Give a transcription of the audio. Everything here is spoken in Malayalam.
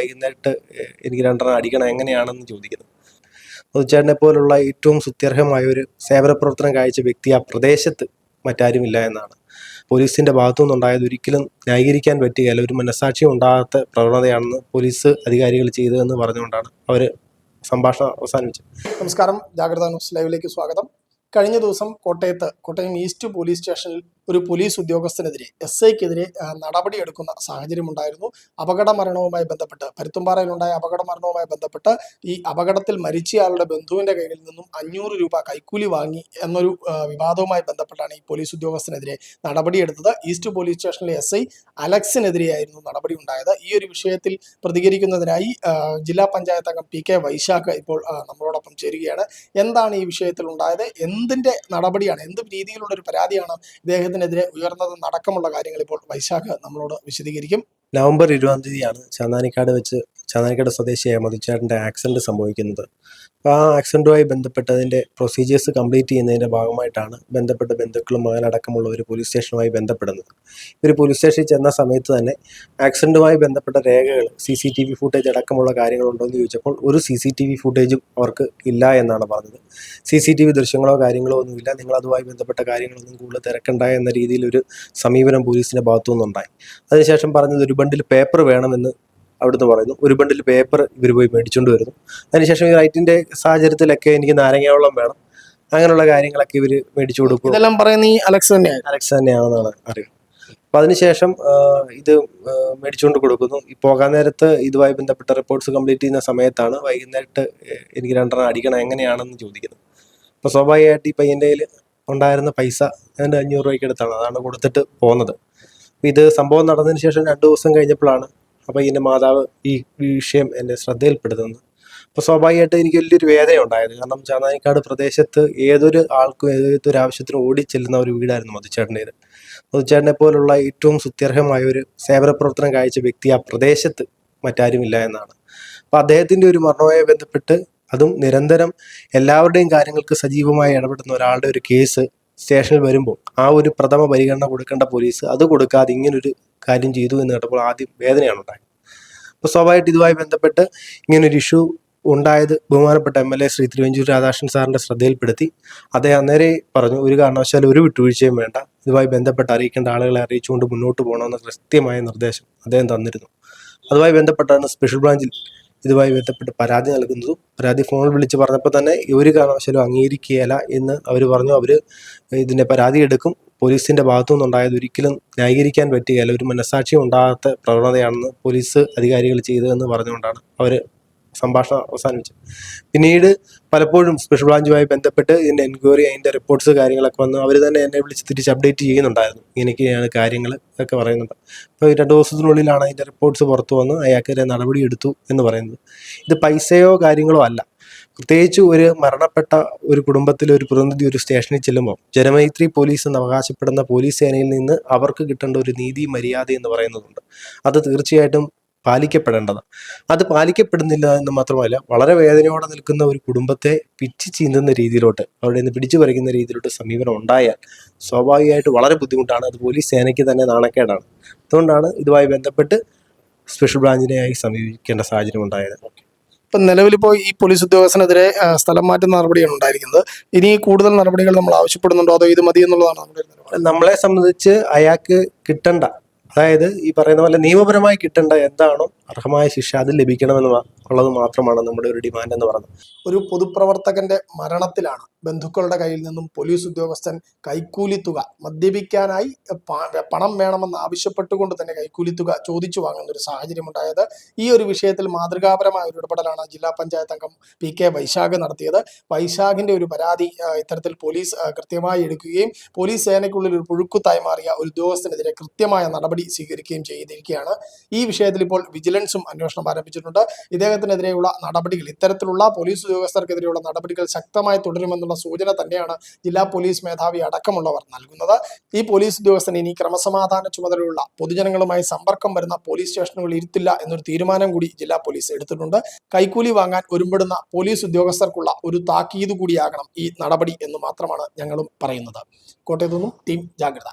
വൈകുന്നേരത്ത് എനിക്ക് രണ്ടെണ്ണം അടിക്കണം എങ്ങനെയാണെന്ന് ചോദിക്കുന്നത് മുതുച്ചേട്ടനെ പോലുള്ള ഏറ്റവും സുത്യർഹമായ ഒരു സേവന പ്രവർത്തനം കാഴ്ച വ്യക്തി ആ പ്രദേശത്ത് മറ്റാരുമില്ല എന്നാണ്. പോലീസിന്റെ ഭാഗത്തു നിന്നുണ്ടായത് ഒരിക്കലും ന്യായീകരിക്കാൻ പറ്റുകയല്ല ഒരു മനസാക്ഷി ഉണ്ടാകാത്ത പ്രവണതയാണെന്ന് പോലീസ് അധികാരികൾ ചെയ്തതെന്ന് പറഞ്ഞുകൊണ്ടാണ് അവർ സംഭാഷണം അവസാനിച്ചത് നമസ്കാരം. ജാഗ്രത ന്യൂസ് ലൈവിലേക്ക് സ്വാഗതം. കഴിഞ്ഞ ദിവസം കോട്ടയത്ത് കോട്ടയം ഈസ്റ്റ് പോലീസ് സ്റ്റേഷനിൽ ഒരു പോലീസ് ഉദ്യോഗസ്ഥനെതിരെ എസ് ഐക്കെതിരെ നടപടിയെടുക്കുന്ന സാഹചര്യമുണ്ടായിരുന്നു. അപകട മരണവുമായി ബന്ധപ്പെട്ട് പരുത്തുംപാറയിലുണ്ടായ അപകട മരണവുമായി ബന്ധപ്പെട്ട് ഈ അപകടത്തിൽ മരിച്ചയാളുടെ ബന്ധുവിന്റെ കയ്യിൽ നിന്നും അഞ്ഞൂറ് രൂപ കൈക്കൂലി വാങ്ങി എന്നൊരു വിവാദവുമായി ബന്ധപ്പെട്ടാണ് ഈ പോലീസ് ഉദ്യോഗസ്ഥനെതിരെ നടപടിയെടുത്തത്. ഈസ്റ്റ് പോലീസ് സ്റ്റേഷനിലെ എസ് ഐ അലക്സിനെതിരെയായിരുന്നു നടപടി ഉണ്ടായത് ഈ ഒരു വിഷയത്തിൽ പ്രതികരിക്കുന്നതിനായി ജില്ലാ പഞ്ചായത്ത് അംഗം പി കെ വൈശാഖ് ഇപ്പോൾ നമ്മളോടൊപ്പം ചേരുകയാണ്. എന്താണ് ഈ വിഷയത്തിൽ ഉണ്ടായത് എന്തിന്റെ നടപടിയാണ്? എന്ത് രീതിയിലുള്ള ഒരു പരാതിയാണ് ഇദ്ദേഹത്തിനെതിരെ ഉയർന്നത് നടക്കമുള്ള കാര്യങ്ങൾ ഇപ്പോൾ വൈശാഖ് നമ്മളോട് വിശദീകരിക്കും. നവംബർ ഇരുപതാം തീയതിയാണ് ചാന്താനിക്കാട് വെച്ച് ചാന്താനിക്കാട് സ്വദേശിയായ മധുച്ചേട്ടന്റെ ആക്സിഡന്റ് സംഭവിക്കുന്നത്. അപ്പോൾ ആ ആക്സിഡന്റുമായി ബന്ധപ്പെട്ടതിന്റെ പ്രൊസീജിയേഴ്സ് കംപ്ലീറ്റ് ചെയ്യുന്നതിന്റെ ഭാഗമായിട്ടാണ് ബന്ധപ്പെട്ട ബന്ധുക്കളും മകനടക്കമുള്ള ഒരു പോലീസ് സ്റ്റേഷനുമായി ബന്ധപ്പെടുന്നത്. ഇവർ പോലീസ് സ്റ്റേഷനിൽ ചെന്ന സമയത്ത് തന്നെ ആക്സിഡന്റുമായി ബന്ധപ്പെട്ട രേഖകൾ C C T V footage അടക്കമുള്ള കാര്യങ്ങളുണ്ടോ എന്ന് ചോദിച്ചപ്പോൾ ഒരു സി സി ടി വി ഫുട്ടേജും അവർക്ക് ഇല്ല എന്നാണ് പറഞ്ഞത്. സി സി ടി വി ദൃശ്യങ്ങളോ കാര്യങ്ങളോ ഒന്നുമില്ല. നിങ്ങളതുമായി ബന്ധപ്പെട്ട കാര്യങ്ങളൊന്നും കൂടുതൽ തിരക്കണ്ട എന്ന രീതിയിലൊരു സമീപനം പോലീസിന്റെ ഭാഗത്തു നിന്നുണ്ടായി അതിനുശേഷം പറഞ്ഞത് ഒരു ബണ്ടിൽ പേപ്പർ വേണമെന്ന് അവിടുന്ന് പറയുന്നു. ഒരു ബണ്ടിൽ പേപ്പർ ഇവർ പോയി മേടിച്ചുകൊണ്ട് വരുന്നു. അതിനുശേഷം ഈ റൈറ്റിന്റെ സാഹചര്യത്തിലൊക്കെ എനിക്ക് നാരങ്ങാവെള്ളം വേണം. അങ്ങനെയുള്ള കാര്യങ്ങളൊക്കെ ഇവർ മേടിച്ചു കൊടുക്കും. ഇതെല്ലാം പറയുന്ന ഈ അലക്സ് തന്നെയാണ് അലക്സ് തന്നെയാണെന്നാണ് അറിയുന്നത്. അപ്പൊ അതിനുശേഷം ഇത് മേടിച്ചുകൊണ്ട് കൊടുക്കുന്നു. ഈ പോകാൻ നേരത്ത് ഇതുമായി ബന്ധപ്പെട്ട റിപ്പോർട്ട്സ് കംപ്ലീറ്റ് ചെയ്യുന്ന സമയത്താണ് വൈകുന്നേരത്ത് എനിക്ക് രണ്ടെണ്ണം അടിക്കണം എങ്ങനെയാണെന്ന് ചോദിക്കുന്നത്. അപ്പോൾ സ്വാഭാവികമായിട്ട് ഈ പയ്യന്റെ കയ്യിൽ ഉണ്ടായിരുന്ന പൈസ അതിന്റെ അഞ്ഞൂറ് രൂപയ്ക്ക് അടുത്താണ്. അതാണ് കൊടുത്തിട്ട് പോകുന്നത്. ഇത് സംഭവം നടന്നതിന് ശേഷം രണ്ട് ദിവസം കഴിഞ്ഞപ്പോഴാണ് ആ എന്റെ മാതാവ് ഈ വിഷയം എന്റെ ശ്രദ്ധയിൽപ്പെടുത്തുന്നത് അപ്പോൾ സ്വാഭാവികമായിട്ട് എനിക്ക് വലിയൊരു വേദന ഉണ്ടായത് കാരണം ചാന്നാനിക്കാട് പ്രദേശത്ത് ഏതൊരു ആൾക്കും ഏതൊരു ആവശ്യത്തിനും ഓടി ചെല്ലുന്ന ഒരു വീടായിരുന്നു മധുചേട്ടന്റേത്. മധുച്ചേട്ടനെ പോലുള്ള ഏറ്റവും സുത്യർഹമായ ഒരു സേവന പ്രവർത്തനം കാഴ്ച വ്യക്തി ആ പ്രദേശത്ത് മറ്റാരുമില്ല എന്നാണ്. അപ്പോൾ അദ്ദേഹത്തിന്റെ ഒരു മരണവുമായി ബന്ധപ്പെട്ട് അതും നിരന്തരം എല്ലാവരുടെയും കാര്യങ്ങൾക്ക് സജീവമായി ഇടപെടുന്ന ഒരാളുടെ ഒരു കേസ് സ്റ്റേഷനിൽ വരുമ്പോൾ ആ ഒരു പ്രഥമ പരിഗണന കൊടുക്കേണ്ട പോലീസ് അത് കൊടുക്കാതെ ഇങ്ങനൊരു കാര്യം ചെയ്തു എന്ന് കേട്ടപ്പോൾ ആദ്യം വേദനയാണ് ഉണ്ടായത്. അപ്പോൾ സ്വാഭാവികമായിട്ട് ഇതുമായി ബന്ധപ്പെട്ട് ഇങ്ങനൊരു ഇഷ്യൂ ഉണ്ടായത് ബഹുമാനപ്പെട്ട M L A Shri Thiruvanchoor Radhakrishnan സാറിന്റെ ശ്രദ്ധയിൽപ്പെടുത്തി. അദ്ദേഹം അന്നേരെ പറഞ്ഞു ഒരു കാരണവശാലും ഒരു വിട്ടുവീഴ്ചയും വേണ്ട. ഇതുമായി ബന്ധപ്പെട്ട് അറിയിക്കേണ്ട ആളുകളെ അറിയിച്ചുകൊണ്ട് മുന്നോട്ട് പോകണമെന്ന കൃത്യമായ നിർദ്ദേശം അദ്ദേഹം തന്നിരുന്നു. അതുമായി ബന്ധപ്പെട്ടാണ് സ്പെഷ്യൽ ബ്രാഞ്ചിൽ ഇതുമായി ബന്ധപ്പെട്ട് പരാതി നൽകുന്നതും പരാതി ഫോണിൽ വിളിച്ച് പറഞ്ഞപ്പോൾ തന്നെ ഒരു കാരണവശാലും അംഗീകരിക്കുകയില്ല എന്ന് അവർ പറഞ്ഞു. അവർ ഇതിന്റെ പരാതി എടുക്കും. പോലീസിന്റെ ഭാഗത്തു നിന്നുണ്ടായത് ഒരിക്കലും ന്യായീകരിക്കാൻ പറ്റുകയില്ല. ഒരു മനസാക്ഷി ഉണ്ടാകാത്ത പ്രവണതയാണെന്ന് പോലീസ് അധികാരികൾ ചെയ്തതെന്ന് പറഞ്ഞുകൊണ്ടാണ് അവർ സംഭാഷണം അവസാനിച്ചത് പിന്നീട് പലപ്പോഴും സ്പെഷ്യൽ ബ്രാഞ്ചുമായി ബന്ധപ്പെട്ട് ഇതിന്റെ എൻക്വയറി അതിന്റെ റിപ്പോർട്ട്സ് കാര്യങ്ങളൊക്കെ വന്ന് അവർ തന്നെ എന്നെ വിളിച്ച് തിരിച്ച് അപ്ഡേറ്റ് ചെയ്യുന്നുണ്ടായിരുന്നു. ഇങ്ങനെയൊക്കെയാണ് കാര്യങ്ങൾ ഒക്കെ പറയുന്നുണ്ട് അപ്പോൾ രണ്ട് ദിവസത്തിനുള്ളിലാണ് അതിന്റെ റിപ്പോർട്ട്സ് പുറത്തു വന്ന് അയാൾക്കെതിരെ നടപടി എടുത്തു എന്ന് പറയുന്നത്. ഇത് പൈസയോ കാര്യങ്ങളോ അല്ല. പ്രത്യേകിച്ച് ഒരു മരണപ്പെട്ട ഒരു കുടുംബത്തിലെ ഒരു പ്രതിനിധി ഒരു സ്റ്റേഷനിൽ ചെല്ലുമ്പോൾ ജനമൈത്രി പോലീസ് എന്ന് അവകാശപ്പെടുന്ന പോലീസ് സേനയിൽ നിന്ന് അവർക്ക് കിട്ടേണ്ട ഒരു നീതി മര്യാദ എന്ന് പറയുന്നതുണ്ട്. അത് തീർച്ചയായിട്ടും പാലിക്കപ്പെടേണ്ടതാണ്. അത് പാലിക്കപ്പെടുന്നില്ല എന്ന് മാത്രമല്ല വളരെ വേദനയോടെ നിൽക്കുന്ന ഒരു കുടുംബത്തെ പിച്ച് ചീന്തുന്ന രീതിയിലോട്ട് അവിടെ നിന്ന് പിടിച്ചു പറിക്കുന്ന രീതിയിലോട്ട് സമീപനം ഉണ്ടായാൽ സ്വാഭാവികമായിട്ട് വളരെ ബുദ്ധിമുട്ടാണ്. അത് പോലീസ് സേനയ്ക്ക് തന്നെ നാണക്കേടാണ്. അതുകൊണ്ടാണ് ഇതുമായി ബന്ധപ്പെട്ട് സ്പെഷ്യൽ ബ്രാഞ്ചിനെയായി സമീപിക്കേണ്ട സാഹചര്യം ഉണ്ടായത്. ഇപ്പം നിലവിലിപ്പോൾ ഈ പോലീസ് ഉദ്യോഗസ്ഥനെതിരെ സ്ഥലം മാറ്റുന്ന നടപടിയാണ് ഉണ്ടായിരിക്കുന്നത്. ഇനി കൂടുതൽ നടപടികൾ നമ്മൾ ആവശ്യപ്പെടുന്നുണ്ടോ? അതോ ഇത് മതി എന്നുള്ളതാണ് നമ്മുടെ നമ്മളെ സംബന്ധിച്ച് അയാൾക്ക് കിട്ടണ്ട അതായത് ഈ പറയുന്ന പോലെ നിയമപരമായി കിട്ടേണ്ട എന്താണോ അർഹമായ ശിക്ഷ അത് ലഭിക്കണമെന്ന് ഉള്ളത് മാത്രമാണ് നമ്മുടെ ഒരു ഡിമാൻഡ് എന്ന് പറയുന്നത്. ഒരു പൊതുപ്രവർത്തകന്റെ മരണത്തിലാണ് ബന്ധുക്കളുടെ കയ്യിൽ നിന്നും പോലീസ് ഉദ്യോഗസ്ഥൻ കൈക്കൂലി തുക മദ്യപിക്കാനായി പണം വേണമെന്ന് ആവശ്യപ്പെട്ടുകൊണ്ട് തന്നെ കൈക്കൂലി തുക ചോദിച്ചു വാങ്ങുന്ന ഒരു സാഹചര്യം ഉണ്ടായത് ഈ ഒരു വിഷയത്തിൽ മാതൃകാപരമായ ഒരു ഇടപെടലാണ് ജില്ലാ പഞ്ചായത്ത് അംഗം പി കെ വൈശാഖ് നടത്തിയത്. വൈശാഖിന്റെ ഒരു പരാതി ഇത്തരത്തിൽ പോലീസ് കൃത്യമായി എടുക്കുകയും പോലീസ് സേനയ്ക്കുള്ളിൽ ഒരു പുഴുക്കുത്തായി മാറിയ ഒരു ഉദ്യോഗസ്ഥനെതിരെ കൃത്യമായ നടപടി സ്വീകരിക്കുകയും ചെയ്തിരിക്കുകയാണ്. ഈ വിഷയത്തിൽ ഇപ്പോൾ വിജിലൻസും അന്വേഷണം ആരംഭിച്ചിട്ടുണ്ട്. ഇദ്ദേഹത്തിനെതിരെയുള്ള നടപടികൾ ഇത്തരത്തിലുള്ള പോലീസ് ഉദ്യോഗസ്ഥർക്കെതിരെയുള്ള നടപടികൾ ശക്തമായി തുടരുമെന്നുള്ള സൂചന തന്നെയാണ് ജില്ലാ പോലീസ് മേധാവി അടക്കമുള്ളവർ നൽകുന്നത്. ഈ പോലീസ് ഉദ്യോഗസ്ഥൻ ഇനി ക്രമസമാധാന ചുമതലയുള്ള പൊതുജനങ്ങളുമായി സമ്പർക്കം വരുന്ന പോലീസ് സ്റ്റേഷനുകൾ ഇരുത്തില്ല എന്നൊരു തീരുമാനം കൂടി ജില്ലാ പോലീസ് എടുത്തിട്ടുണ്ട്. കൈക്കൂലി വാങ്ങാൻ ഒരുമ്പെടുന്ന പോലീസ് ഉദ്യോഗസ്ഥർക്കുള്ള ഒരു താക്കീത് കൂടിയാകണം ഈ നടപടി എന്ന് മാത്രമാണ് ഞങ്ങളും പറയുന്നത്. കോട്ടയത്തു നിന്നും ടീം ജാഗ്രത.